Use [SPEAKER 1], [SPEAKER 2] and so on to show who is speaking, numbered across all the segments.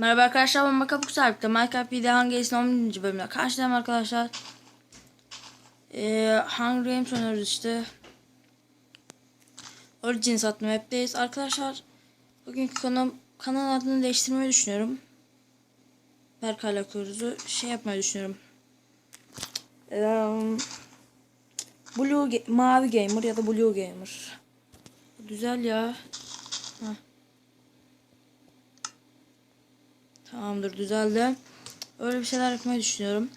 [SPEAKER 1] Merhaba arkadaşlar ben Makapuk Sarp'ta Minecraft PD Hunger Games'in 10. bölümüne karşılayalım arkadaşlar. Ee, Hunger Games oynuyoruz işte. Origins adlı map'teyiz. Arkadaşlar bugünkü kanal, kanal adını değiştirmeyi düşünüyorum. Berkay'la Kuruzu şey yapmayı düşünüyorum. Ee, Blue Mavi Gamer ya da Blue Gamer. Güzel ya. Heh. Tamamdır düzeldi. Öyle bir şeyler yapmayı düşünüyorum.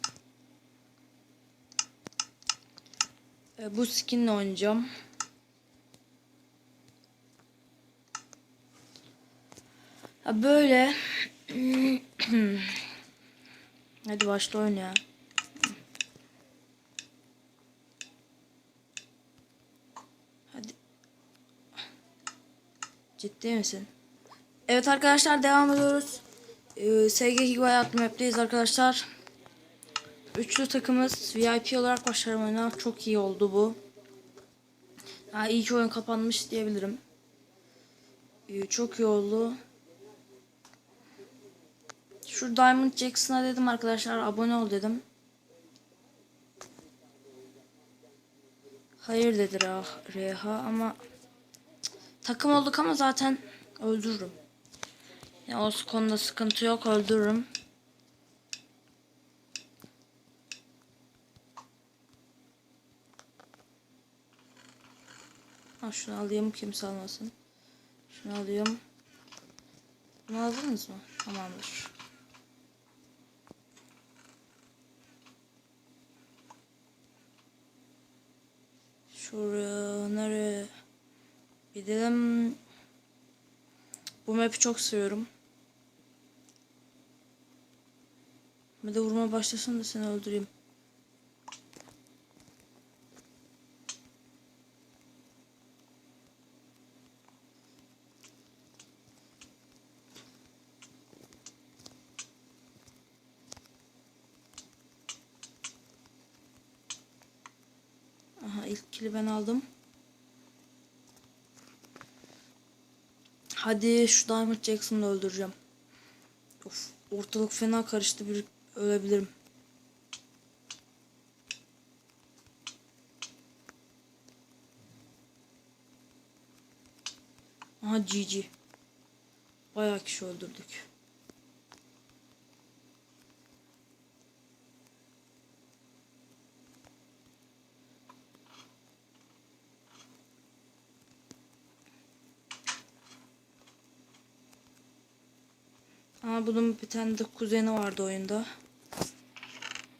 [SPEAKER 1] E, bu skinle oynayacağım. Ha böyle. Hadi başla oyna. Hadi. Ciddi misin? Evet arkadaşlar devam ediyoruz. Ee, SG Higuay adlı map'teyiz arkadaşlar. Üçlü takımız VIP olarak başlarım oyuna. Çok iyi oldu bu. Ha, iyi ki oyun kapanmış diyebilirim. Ee, çok iyi oldu. Şu Diamond Jackson'a dedim arkadaşlar abone ol dedim. Hayır dedi Reha, ama takım olduk ama zaten öldürürüm. Ya o konuda sıkıntı yok öldürürüm. Ha şunu alayım kimse almasın. Şunu alayım. Bunu aldınız mı? Tamamdır. Şuraya nereye gidelim? Bu map'i çok seviyorum. Bir de vurma başlasın da seni öldüreyim. Aha ilk kili ben aldım. Hadi şu Diamond Jackson'ı öldüreceğim. Of ortalık fena karıştı bir ölebilirim. Aha GG. Bayağı kişi öldürdük. Ama bunun bir tane de kuzeni vardı oyunda.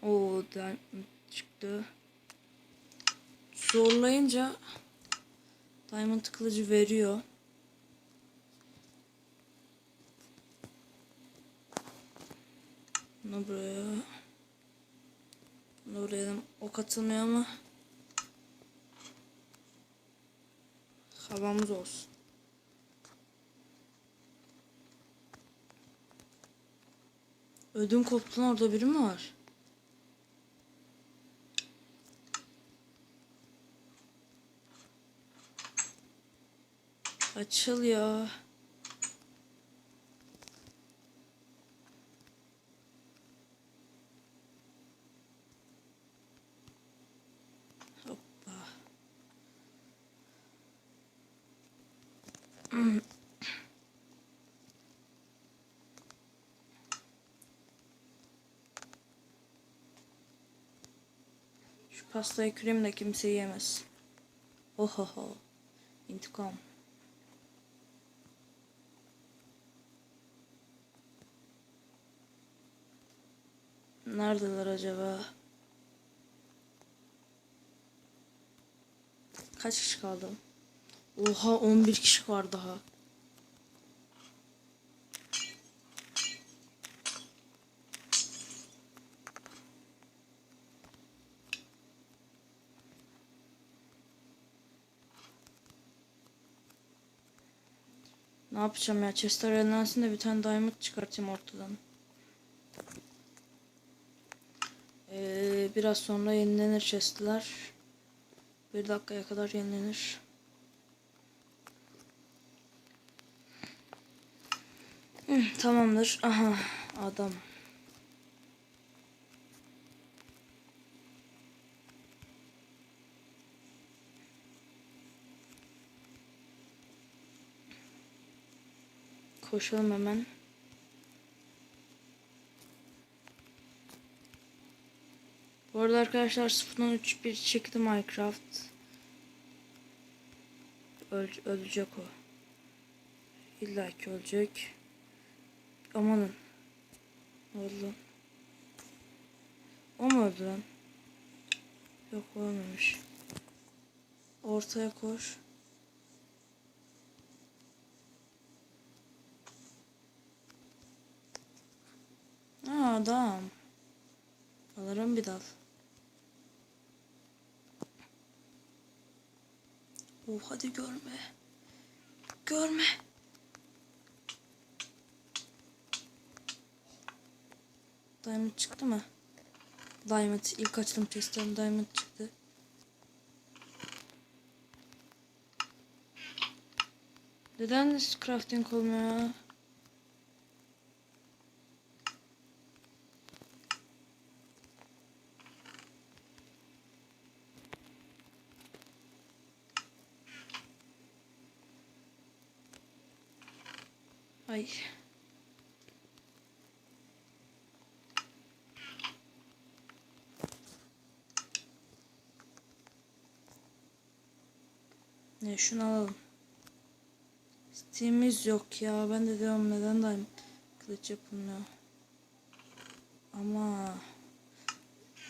[SPEAKER 1] O çıktı. Zorlayınca Diamond kılıcı veriyor. Bunu buraya. Bunu buraya da ok atılmıyor ama. Havamız olsun. Ödüm koptu orada biri mi var? Açıl ya. Şu pastayı kırayım da kimse yiyemez. Ohoho. İntikam. Neredeler acaba? Kaç kişi kaldı? Oha 11 kişi var daha. Ne yapacağım ya? Chester de bir tane diamond çıkartayım ortadan. Ee, biraz sonra yenilenir chestler. Bir dakikaya kadar yenilenir. Tamamdır. Aha adam. Koşalım hemen. Arada arkadaşlar 0.13 bir çıktı Minecraft. Öl ölecek o. İlla ki ölecek. Amanın. Lan? O mu öldü lan? Yok ölmemiş. Ortaya koş. Aa adam. Alırım bir dal. Oh hadi görme. Görme. Diamond çıktı mı? Diamond ilk açtım testten Diamond çıktı. Neden crafting olmuyor Ay. Ne şunu alalım. Steam'imiz yok ya. Ben de diyorum neden daim kılıç yapılmıyor. Ama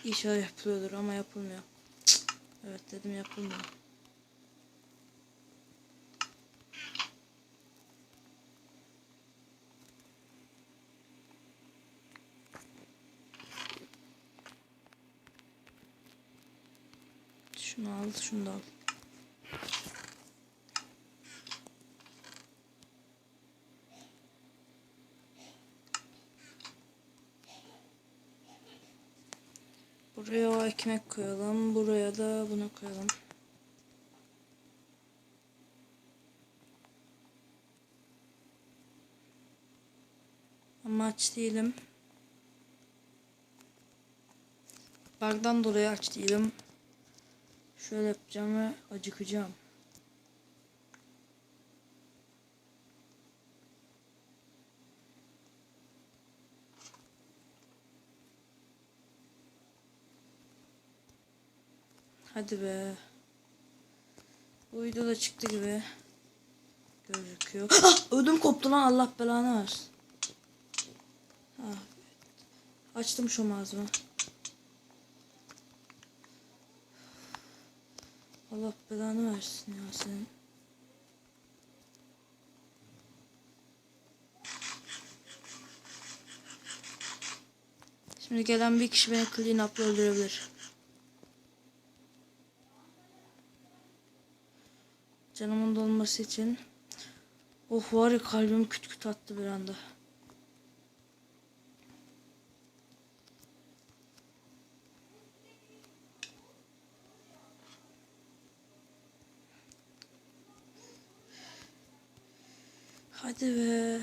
[SPEAKER 1] inşallah yapılıyordur ama yapılmıyor. Cık. Evet dedim yapılmıyor. Şunu al, şunu da al. Buraya o ekmek koyalım. Buraya da bunu koyalım. Ama aç değilim. Bug'dan dolayı aç değilim. Şöyle yapacağım ve acıkacağım. Hadi be. Bu video da çıktı gibi. Gözüküyor. Ah! Ödüm koptu lan Allah belanı versin. Ah. Açtım şu ağzımı. Allah belanı versin ya senin. Şimdi gelen bir kişi beni clean up'la öldürebilir. Canımın dolması için. Oh var ya kalbim küt küt attı bir anda. Hadi be.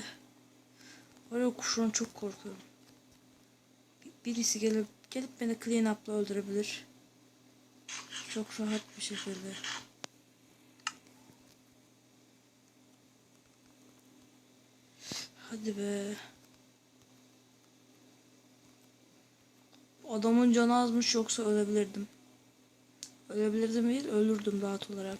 [SPEAKER 1] Var ya kuşun çok korkuyorum. Bir- Birisi gelip gelip beni clean up'la öldürebilir. Çok rahat bir şekilde. Hadi be. Adamın canı azmış yoksa ölebilirdim. Ölebilirdim değil, ölürdüm rahat olarak.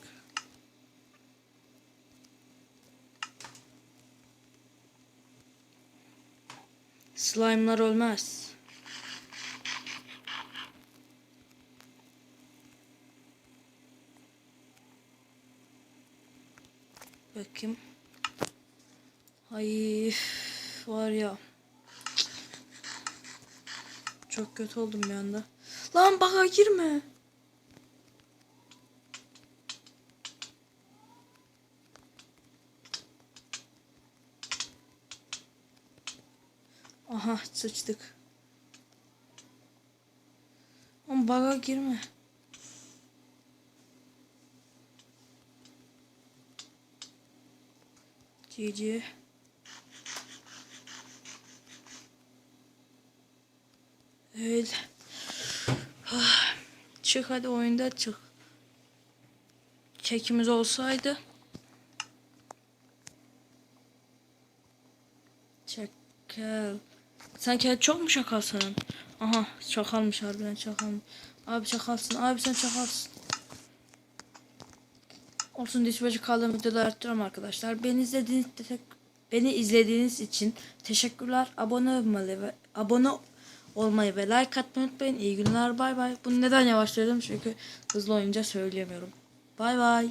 [SPEAKER 1] Slime'lar ölmez. Bakayım. Ay var ya. Çok kötü oldum bir anda. Lan baka girme. Aha sıçtık. Ama baga girme. GG. Evet. Ah. Çık hadi oyunda çık. Çekimiz olsaydı. Çekil. Sen kendi çok mu şakalsın? Aha şakalmış harbiden şakal. Abi şakalsın. Abi sen şakalsın. Olsun dispatch'ı kaldığım videoları arttırıyorum arkadaşlar. Beni izlediğiniz beni izlediğiniz için teşekkürler. Abone olmayı ve abone olmayı ve like atmayı unutmayın. İyi günler. Bay bay. Bunu neden yavaşladım? Çünkü hızlı oyunca söyleyemiyorum. Bay bay.